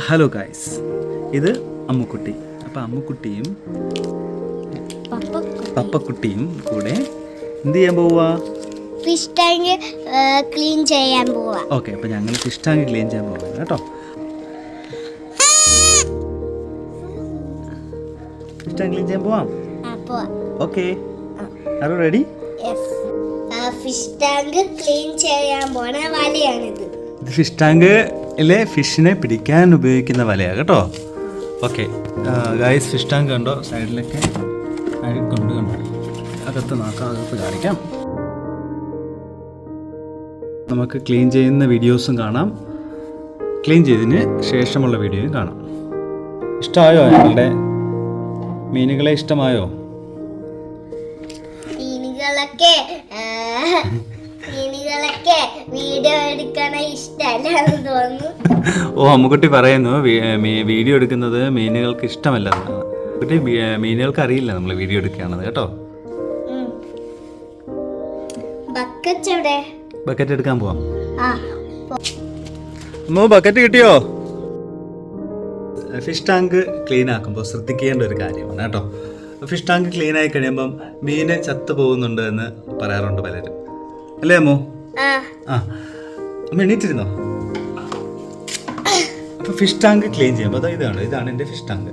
Hello guys ഇത് അമ്മുക്കുട്ടി. അപ്പം അമ്മുക്കുട്ടിയും പപ്പക്കുട്ടിയും കൂടെ എന്ത് ചെയ്യാൻ പോവുക ഫിഷ് ടാങ്ക് ക്ലീൻ ചെയ്യാൻ പോവാ ഓക്കെ അപ്പം ഞങ്ങൾ ഫിഷ് ടാങ്ക് ക്ലീൻ ചെയ്യാൻ പോവാണ് കേട്ടോ. ഫിഷ് ടാങ്ക് ക്ലീൻ ചെയ്യാൻ പോവാം? ഓക്കെ ആരോ റെഡി ഫിഷ് ടാങ്ക് ക്ലീൻ ചെയ്യാൻ പോണ വലയാണിത് ഇത് ഫിഷ് ടാങ്കിലെ ഫിഷിനെ പിടിക്കാൻ ഉപയോഗിക്കുന്ന വലയാണ് കേട്ടോ? ഓക്കെ. ഗൈസ് ഫിഷ് ടാങ്ക് കണ്ടോ? സൈഡിലൊക്കെ അഴുക്കുണ്ട് കണ്ടോ അകത്ത് നോക്കാം അകത്ത് കാണിക്കാം. നമുക്ക് ക്ലീൻ ചെയ്യുന്ന വീഡിയോസും കാണാം. ക്ലീൻ ചെയ്തതിന് ശേഷമുള്ള വീഡിയോയും കാണാം. ഇഷ്ടമായോ ഞങ്ങളുടെ മീനുകളെ ഇഷ്ടമായോ? മീനുകളൊക്കെ വീഡിയോ എടുക്കണ ഇഷ്ടമല്ലെന്ന് തോന്നുന്നു. ഓ അമ്മുക്കുട്ടി പറയുന്നു വീഡിയോ എടുക്കുന്നത് മീനുകൾക്ക് ഇഷ്ടമല്ല കുട്ടി മീനുകൾക്ക് അറിയില്ല നമ്മൾ വീഡിയോ എടുക്കുകയാണെന്ന് കേട്ടോ? ബക്കറ്റ് എടുക്കാൻ പോവാം. അമ്മോ ബക്കറ്റ് കിട്ടിയോ? ഫിഷ് ടാങ്ക് ക്ലീൻ ആക്കുമ്പോൾ ശ്രദ്ധിക്കേണ്ട ഒരു കാര്യമാണ് കേട്ടോ? ഫിഷ് ടാങ്ക് ക്ലീൻ ആയി കഴിയുമ്പം മീന് ചത്തു പോകുന്നുണ്ട് എന്ന് പറയാറുണ്ട് പലരും. അല്ലേ അമ്മോ? അമ്മ എണീറ്റിരുന്നോ? അപ്പൊ ഫിഷ് ടാങ്ക് ക്ലീൻ ചെയ്യുമ്പോൾ അതാ ഇതാണ് ഇതാണ് എന്റെ ഫിഷ് ടാങ്ക്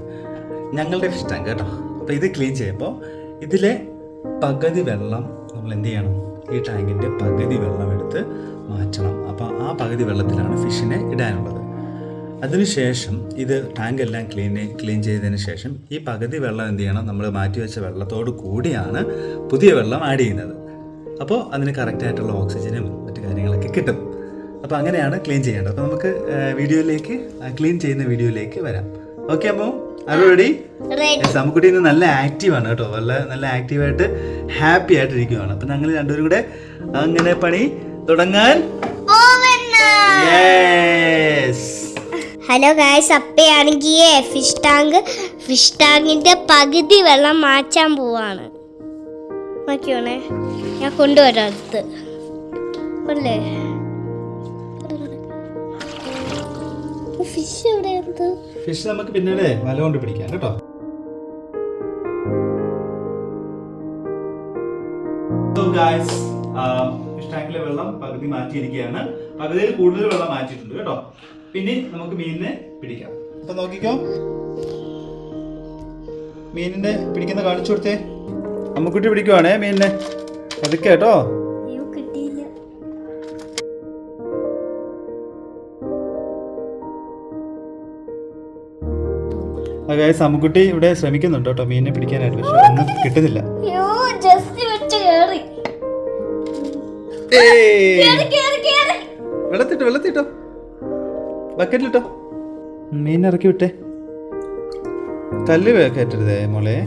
ഞങ്ങളുടെ ഫിഷ് ടാങ്ക് കേട്ടോ. അപ്പോൾ ഇത് ക്ലീൻ ചെയ്യുമ്പോൾ ഇതിലെ പകുതി വെള്ളം നമ്മൾ എന്ത് ചെയ്യണം? ഈ ടാങ്കിന്റെ പകുതി വെള്ളം എടുത്ത് മാറ്റണം. അപ്പോൾ ആ പകുതി വെള്ളത്തിലാണ് ഫിഷിനെ ഇടാനുള്ളത്. അതിനുശേഷം ഇത് ടാങ്ക് എല്ലാം ക്ലീൻ ക്ലീൻ ചെയ്തതിന് ശേഷം ഈ പകുതി വെള്ളം എന്ത് ചെയ്യണം? നമ്മൾ മാറ്റി വെച്ച വെള്ളത്തോട് കൂടിയാണ് പുതിയ വെള്ളം ആഡ് ചെയ്യുന്നത്. അപ്പോൾ അതിന് കറക്റ്റായിട്ടുള്ള ഓക്സിജനും മറ്റു കാര്യങ്ങളൊക്കെ കിട്ടും. അപ്പോൾ അങ്ങനെയാണ് ക്ലീൻ ചെയ്യേണ്ടത്. അപ്പോൾ നമുക്ക് വീഡിയോയിലേക്ക് ക്ലീൻ ചെയ്യുന്ന വീഡിയോയിലേക്ക് വരാം. ഓക്കെ അപ്പോൾ അത് റെഡി ഇന്ന് നല്ല ആക്റ്റീവാണ് കേട്ടോ. നല്ല നല്ല ആക്റ്റീവായിട്ട് ഹാപ്പി ആയിട്ട് ഇരിക്കുവാണ്. അപ്പം ഞങ്ങൾ രണ്ടുപേരും കൂടെ അങ്ങനെ പണി തുടങ്ങാൻ ഹലോ ഗായ്സ് അപ്പയാണെങ്കിൽ ഫിഷ് ടാങ്ക് ഫിഷ് ടാങ്കിന്റെ പകുതി വെള്ളം മാറ്റാൻ പോവാണ്. നോക്കിയോണേ. ഞാൻ കൊണ്ടുവരാം അടുത്ത് അല്ലേ ഫിഷ് ഫിഷ് നമുക്ക് പിന്നീട് വല കൊണ്ട് പിടിക്കാം കേട്ടോ. ഫിഷ് ടാങ്കിലെ വെള്ളം പകുതി മാറ്റിയിരിക്കുകയാണ്. പകുതിയിൽ കൂടുതൽ വെള്ളം മാറ്റിയിട്ടുണ്ട് കേട്ടോ. പിന്നെ നമുക്ക് മീനിനെ പിടിക്കാം. അപ്പൊ നോക്കിക്കോ. മീനിനെ പിടിക്കുന്ന കാണിച്ചു കൊടുത്തേ. അമ്മുക്കുട്ടി പിടിക്കുവാണേ മീനിനെ. പതുക്കെ കേട്ടോ. അതായത് അമ്മക്കുട്ടി ഇവിടെ ശ്രമിക്കുന്നുണ്ട് കേട്ടോ മീനിനെ പിടിക്കാനായിട്ട്. പക്ഷെ ഒന്നും കിട്ടുന്നില്ല. വെള്ളത്തിട്ടോ വെള്ളത്തിട്ടോ. ബക്കറ്റിലിട്ടോ. മീൻ ഇറക്കി വിട്ടേ. കല്ല് കയറ്റരുതേ മോളെ.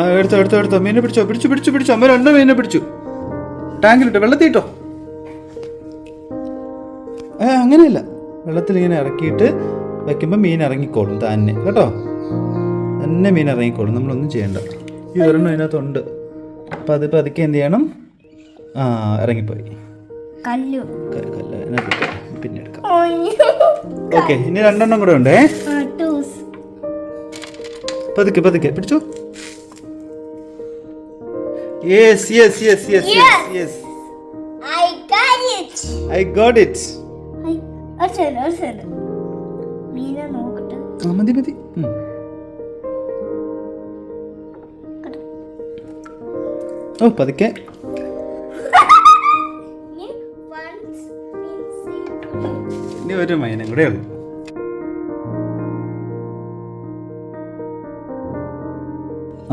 എടുത്തോ എടുത്തോ എടുത്തോ. മീനെ പിടിച്ചോ പിടിച്ചു പിടിച്ചു പിടിച്ചു. അമ്മ രണ്ട് മീനെ പിടിച്ചു. ടാങ്കിലിട്ടോ വെള്ളത്തിട്ടോ ഏ അങ്ങനെയല്ല. വെള്ളത്തിൽ ഇങ്ങനെ ഇറക്കിയിട്ട് വെക്കുമ്പോൾ മീൻ ഇറങ്ങിക്കോളും തന്നെ. കേട്ടോ? തന്നെ മീൻ ഇറങ്ങിക്കോളും. നമ്മളൊന്നും ചെയ്യണ്ട. ഈ ഒരെണ്ണം അതിനകത്തുണ്ട് അപ്പം അത് പതുക്കെ എന്ത് ചെയ്യണം? ആ ഇറങ്ങിപ്പോയി. കല്ലു. കല്ല് അതിനകത്ത് പിന്നെ എടുക്കാം. ഓക്കെ ഇനി രണ്ടെണ്ണം കൂടെ ഉണ്ടേ. പതുക്കെ പതുക്കെ. പിടിച്ചു. Yes, yes, yes, yes, yes, yes. I got it. I got it. മതി മതി. ഓ പതുക്കെ. ഇനി ഒരു മൈനം കൂടെ ഉള്ളു.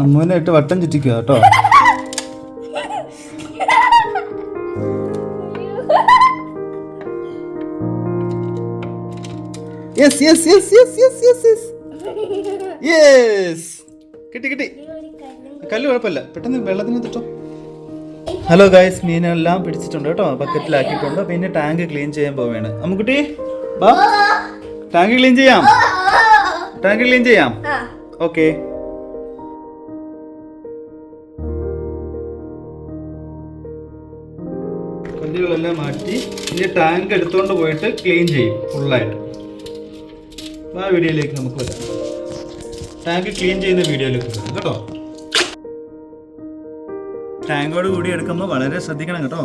അമ്മൂനായിട്ട് വട്ടം ചുറ്റിക്കുക കേട്ടോ. Yes yes yes yes yes yes yes yes കിട്ടി കിട്ടി. കല്ല് കുഴപ്പമില്ല. പെട്ടെന്ന് വെള്ളത്തിന് തിട്ടോ ഹലോ ഗായ്സ് മീനെല്ലാം പിടിച്ചിട്ടുണ്ട് കേട്ടോ. ബക്കറ്റിലാക്കിയിട്ടുണ്ട് പിന്നെ ടാങ്ക് ക്ലീൻ ചെയ്യാൻ പോവുകയാണ്. അമ്മുക്കുട്ടി ബാ. ടാങ്ക് ക്ലീൻ ചെയ്യാം. ടാങ്ക് ക്ലീൻ ചെയ്യാം. ആ, ഓക്കെ കല്ലുകളെല്ലാം മാറ്റി ഇനി ടാങ്ക് എടുത്തുകൊണ്ട് പോയിട്ട് ക്ലീൻ ചെയ്യും ഫുള്ളായിട്ട് ആ വീഡിയോയിലേക്ക് നമുക്ക് വരാം. ടാങ്ക് ക്ലീൻ ചെയ്യുന്ന വീഡിയോയിലേക്ക് വരാം കേട്ടോ. ടാങ്കോട് കൂടി എടുക്കുമ്പോൾ വളരെ ശ്രദ്ധിക്കണം കേട്ടോ.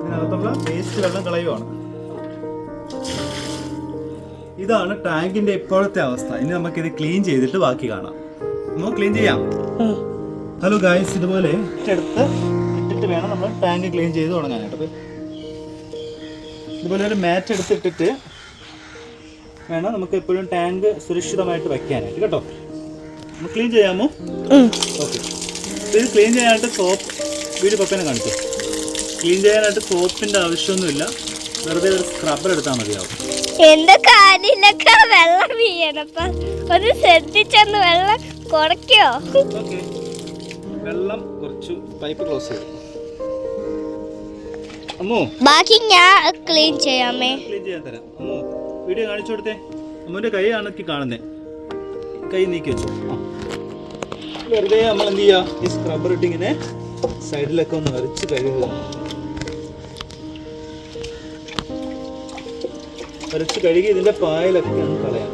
ഇതിനകത്തുള്ള വേസ്റ്റ് വെള്ളം കളയുവാണ്. ഇതാണ് ടാങ്കിന്റെ ഇപ്പോഴത്തെ അവസ്ഥ. ഇനി നമുക്ക് നമുക്കിത് ക്ലീൻ ചെയ്തിട്ട് ബാക്കി കാണാം. നമുക്ക് ക്ലീൻ ചെയ്യാം. ഹലോ ഗായ്സ് ഇതുപോലെ എടുത്ത് ഇട്ടിട്ട് വേണം നമ്മൾ ടാങ്ക് ക്ലീൻ ചെയ്ത് തുടങ്ങാനായിട്ട്. ഇതുപോലെ ഒരു മാറ്റ് എടുത്തിട്ടിട്ട് വേണം നമുക്ക് എപ്പോഴും ടാങ്ക് സുരക്ഷിതമായിട്ട് വെക്കാനായിട്ട്. കേട്ടോ? നമുക്ക് ക്ലീൻ ചെയ്യാമോ? ഓക്കെ. ഇത് ക്ലീൻ ചെയ്യാനായിട്ട് സോപ്പ് വീട് പപ്പനെ കാണിച്ചു. ക്ലീൻ ചെയ്യാനായിട്ട് സോപ്പിന്റെ ആവശ്യമൊന്നുമില്ല. വെറുതെ ഒരു സ്ക്രബർ എടുത്താൽ മതിയാവും. എന്റെ കാലിലൊക്കെ വെള്ളം ഒന്ന് ശ്രദ്ധിച്ചൊന്ന് വെള്ളം കുറയ്ക്കോ? വെള്ളം കുറച്ച്. പൈപ്പ് ക്ലോസ് ചെയ്തു. അമ്മോ. ബാക്കി ഞാൻ ക്ലീൻ ചെയ്യാമേ. ക്ലീൻ ചെയ്യാൻ തരാം. അമ്മോ. വീഡിയോ കാണിച്ചു കൊടുത്തേ. അമ്മന്റെ കൈ ആണൊക്കെ കാണുന്നേ. കൈ നീക്കി വെച്ചു. വെറുതെ നമ്മൾ എന്ത് ചെയ്യുക ഈ സ്ക്രബ്ബർ ഇട്ടിങ്ങനെ സൈഡിലൊക്കെ ഒന്ന് വരച്ച് കഴുകുക വരച്ച് കഴുകി ഇതിന്റെ പായലൊക്കെ ഒന്ന് കളയാം.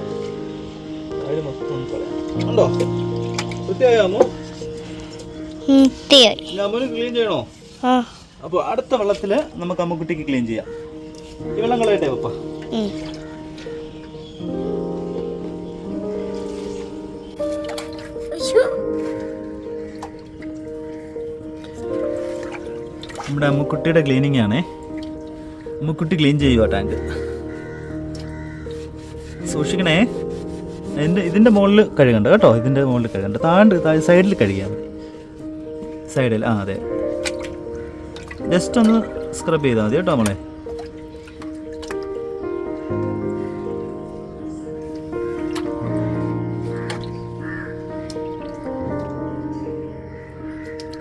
പായൽ മൊത്തം ഒന്ന് കളയാം. ഉണ്ടോ വൃത്തിയായോ ക്ലീൻ ചെയ്യണോ? അപ്പോൾ അടുത്ത വെള്ളത്തിൽ നമുക്ക് അമ്മുക്കുട്ടിക്ക് ക്ലീൻ ചെയ്യാം. ഈ വെള്ളം കളയട്ടെ പപ്പ? നമ്മുടെ അമ്മുക്കുട്ടിയുടെ ക്ലീനിങ് ആണേ. അമ്മുക്കുട്ടി ക്ലീൻ ചെയ്യുക ടാങ്ക് സൂക്ഷിക്കണേ. എന്റെ ഇതിന്റെ മുകളിൽ കഴുകണ്ട കേട്ടോ. ഇതിന്റെ മുകളിൽ കഴുകണ്ട. താണ്ട് സൈഡിൽ കഴുകിയാൽ മതി. സൈഡിൽ ആ അതെ. ജസ്റ്റ് ഒന്ന് സ്ക്രബ് ചെയ്താൽ മതി കേട്ടോ നമ്മളെ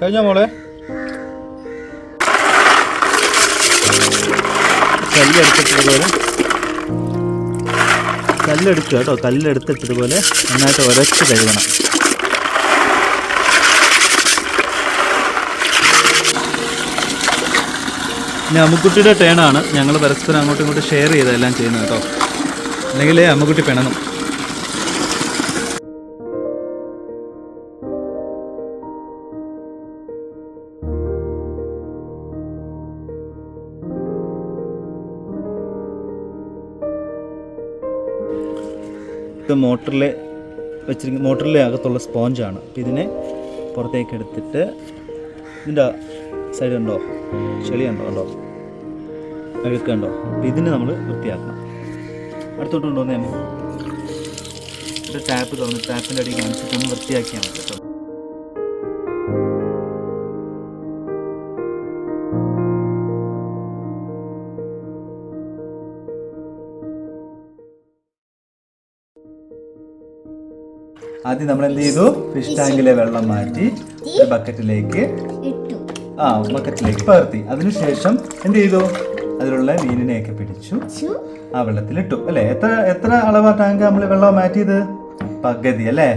കഴിഞ്ഞ മോളെ? കല്ലെടുത്തിട്ടതുപോലെ കല്ലെടുക്കുക കേട്ടോ. കല്ലെടുത്തിട്ടതുപോലെ നന്നായിട്ട് ഉരച്ച് കഴുകണം. ഇനി അമ്മുക്കുട്ടിയുടെ ടേണാണ് ഞങ്ങൾ പരസ്പരം അങ്ങോട്ടും ഇങ്ങോട്ടും ഷെയർ ചെയ്തെല്ലാം ചെയ്യുന്നത് കേട്ടോ. അല്ലെങ്കിൽ അമ്മുക്കുട്ടി പിണങ്ങും. ഇത് മോട്ടറിലെ വെച്ചിരിക്കുന്ന മോട്ടറിലെ അകത്തുള്ള സ്പോഞ്ചാണ്. അപ്പം ഇതിനെ പുറത്തേക്ക് എടുത്തിട്ട് ഇതിന്റെ സൈഡ് ഉണ്ടോ ചെളി ഉണ്ടോ അഴുക്കുണ്ടോ അപ്പം ഇതിനെ നമ്മൾ വൃത്തിയാക്കണം. അടുത്തോട്ട് കൊണ്ടുവന്നേ ടാപ്പ് തുറന്ന് ടാപ്പിന്റെ അടി കാണിച്ചിട്ടൊന്ന് വൃത്തിയാക്കിയാൽ മതി കേട്ടോ. ആദ്യം നമ്മൾ എന്ത് ചെയ്തു? ഫിഷ് ടാങ്കിലെ വെള്ളം മാറ്റി ഒരു ബക്കറ്റിലേക്ക് ആ ബക്കറ്റിലേക്ക് പകർത്തി. അതിനുശേഷം എന്ത് ചെയ്തു? അതിലുള്ള മീനിനെയൊക്കെ പിടിച്ചു. ആ വെള്ളത്തിലിട്ടു. അല്ലേ? എത്ര എത്ര അളവാ ടാങ്ക് നമ്മൾ വെള്ളം മാറ്റിയത്? പകുതി അല്ലേ?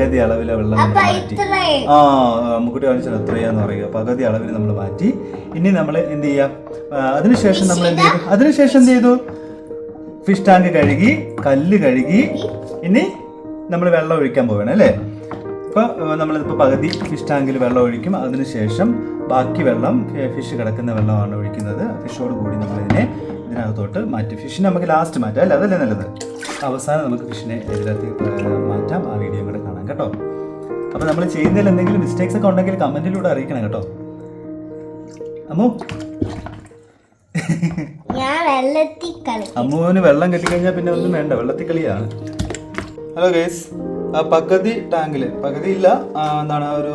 പകുതി അളവിലെ വെള്ളം മാറ്റി. ആ അമ്മുക്കുട്ടി കാണിച്ചത് എത്രയാന്ന് പറയുക. പകുതി അളവിൽ നമ്മൾ മാറ്റി. ഇനി നമ്മൾ എന്ത് ചെയ്യാം? അതിനുശേഷം നമ്മൾ എന്ത് ചെയ്തു? അതിനുശേഷം എന്ത് ചെയ്തു? ഫിഷ് ടാങ്ക് കഴുകി കല്ല് കഴുകി. ഇനി നമ്മൾ വെള്ളം ഒഴിക്കാൻ പോവുകയാണ് അല്ലേ? ഇപ്പോൾ നമ്മളിപ്പോൾ പകുതി ഫിഷ് ടാങ്കിൽ വെള്ളം ഒഴിക്കും. അതിനുശേഷം ബാക്കി വെള്ളം ഫിഷ് കിടക്കുന്ന വെള്ളമാണ് ഒഴിക്കുന്നത്. ഫിഷോട് കൂടി നമ്മളിതിനെ ഇതിനകത്തോട്ട് മാറ്റി. ഫിഷിനെ നമുക്ക് ലാസ്റ്റ് മാറ്റാം അല്ലേ? അതല്ലേ നല്ലത്? അവസാനം നമുക്ക് ഫിഷിനെ ഇതിനകത്ത് മാറ്റാം. ആ വീഡിയോ കൂടെ കാണാം കേട്ടോ. അപ്പോൾ നമ്മൾ ചെയ്യുന്നതിൽ എന്തെങ്കിലും മിസ്റ്റേക്സ് ഒക്കെ ഉണ്ടെങ്കിൽ കമന്റിലൂടെ അറിയിക്കണം കേട്ടോ. അമ്മു? അമ്മുവിന് വെള്ളം കെട്ടിക്കഴിഞ്ഞാൽ പിന്നെ ഒന്നും വേണ്ട. വെള്ളത്തിൽ കളിയാണ്. ഹലോ ഗേസ് പകുതി ടാങ്കിൽ പകുതി ഇല്ല. എന്താണ് ഒരു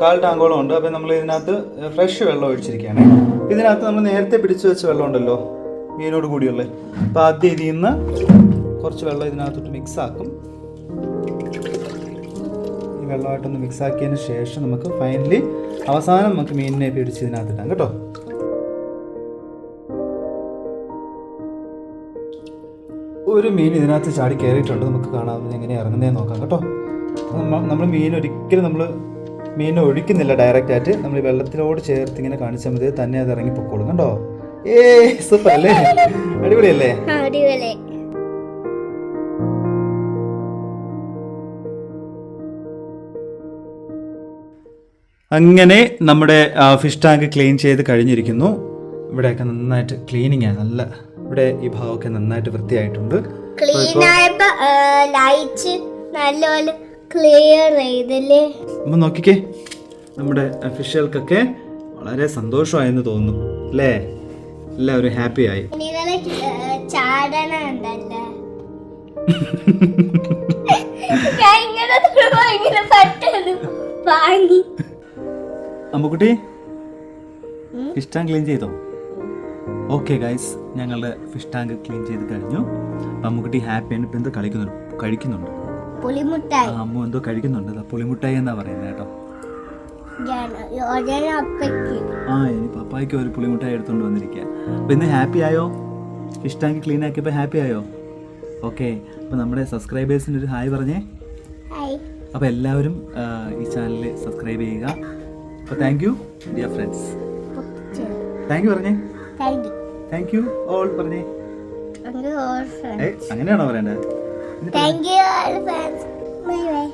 കാൽ ടാങ്കോളം ഉണ്ട്. അപ്പം നമ്മൾ ഇതിനകത്ത് ഫ്രഷ് വെള്ളം ഒഴിച്ചിരിക്കുകയാണ്. ഇതിനകത്ത് നമ്മൾ നേരത്തെ പിടിച്ചു വെച്ച വെള്ളം ഉണ്ടല്ലോ മീനോട് കൂടിയുള്ള. അപ്പം ആദ്യം ഇതിൽ നിന്ന് കുറച്ച് വെള്ളം ഇതിനകത്തോട്ട് മിക്സ് ആക്കും. ഈ വെള്ളമായിട്ടൊന്ന് മിക്സ് ആക്കിയതിന് ശേഷം നമുക്ക് ഫൈനലി അവസാനം നമുക്ക് മീനിനെ പിടിച്ച് ഇതിനകത്തിടാം. കേട്ടോ? ഒരു മീൻ ഇതിനകത്ത് ചാടി കയറിയിട്ടുണ്ട് നമുക്ക് കാണാം. എങ്ങനെ ഇറങ്ങുന്നതെന്ന് നോക്കാം കേട്ടോ. നമ്മൾ മീൻ ഒരിക്കലും നമ്മൾ മീനെ ഒഴിക്കുന്നില്ല ഡയറക്റ്റ് ആയിട്ട്. നമ്മൾ വെള്ളത്തിലോട് ചേർത്ത് ഇങ്ങനെ കാണിച്ചാൽ മതി. തന്നെ അത് ഇറങ്ങി പൊക്കോളും കണ്ടോ? ഏ സൂപ്പർ അല്ലേ? അടിപൊളിയല്ലേ? അങ്ങനെ നമ്മുടെ ഫിഷ് ടാങ്ക് ക്ലീൻ ചെയ്ത് കഴിഞ്ഞിരിക്കുന്നു. ഇവിടെയൊക്കെ നന്നായിട്ട് ക്ലീനിങ് ആണ്. നല്ല ഇവിടെ ഈ ഭാഗമൊക്കെ നന്നായിട്ട് വൃത്തിയായിട്ടുണ്ട്. ക്ലീൻ ആയപ്പോ ലൈറ്റ് നല്ലപോലെ ക്ലിയർ ചെയ്തല്ലേ? അപ്പൊ നോക്കിക്കേ നമ്മുടെ ഫിഷുകൾക്കൊക്കെ വളരെ സന്തോഷമായെന്ന് തോന്നുന്നു അല്ലേ? എല്ലാവരും ഹാപ്പി ആയി അമ്മുക്കുട്ടി ഇഷ്ടം ക്ലീൻ ചെയ്തോ? ഓക്കെ ഗൈസ് ഞങ്ങളുടെ ഫിഷ് ടാങ്ക് ക്ലീൻ ചെയ്ത് കഴിഞ്ഞു. അമ്മുക്കുട്ടി ഹാപ്പിയാണ് ഇപ്പം എന്തോ കളിക്കുന്നുണ്ട്. കഴിക്കുന്നുണ്ട്. പുളിമുട്ടായി. അമ്മ എന്തോ കഴിക്കുന്നുണ്ട്. പുളിമുട്ടായി എന്നാ പറയുന്നത് കേട്ടോ. ആ ഇനി പപ്പായ്ക്ക് ഒരു പുളിമുട്ടായി എടുത്തുകൊണ്ട് വന്നിരിക്കുക അപ്പം ഇന്ന് ഹാപ്പി ആയോ? ഫിഷ് ടാങ്ക് ക്ലീൻ ആക്കിയപ്പോൾ ഹാപ്പി ആയോ? ഓക്കെ അപ്പം നമ്മുടെ സബ്സ്ക്രൈബേഴ്സിന് ഒരു ഹായ് പറഞ്ഞേ. അപ്പോൾ എല്ലാവരും ഈ ചാനൽ സബ്സ്ക്രൈബ് ചെയ്യുക. അപ്പോൾ thank you dear friends thank you പറഞ്ഞേ. Thank you thank you all പറഞ്ഞേ. അങ്ങനെയാണോ പറയണ്ടത് ഇനി പറ. Thank you all friends bye bye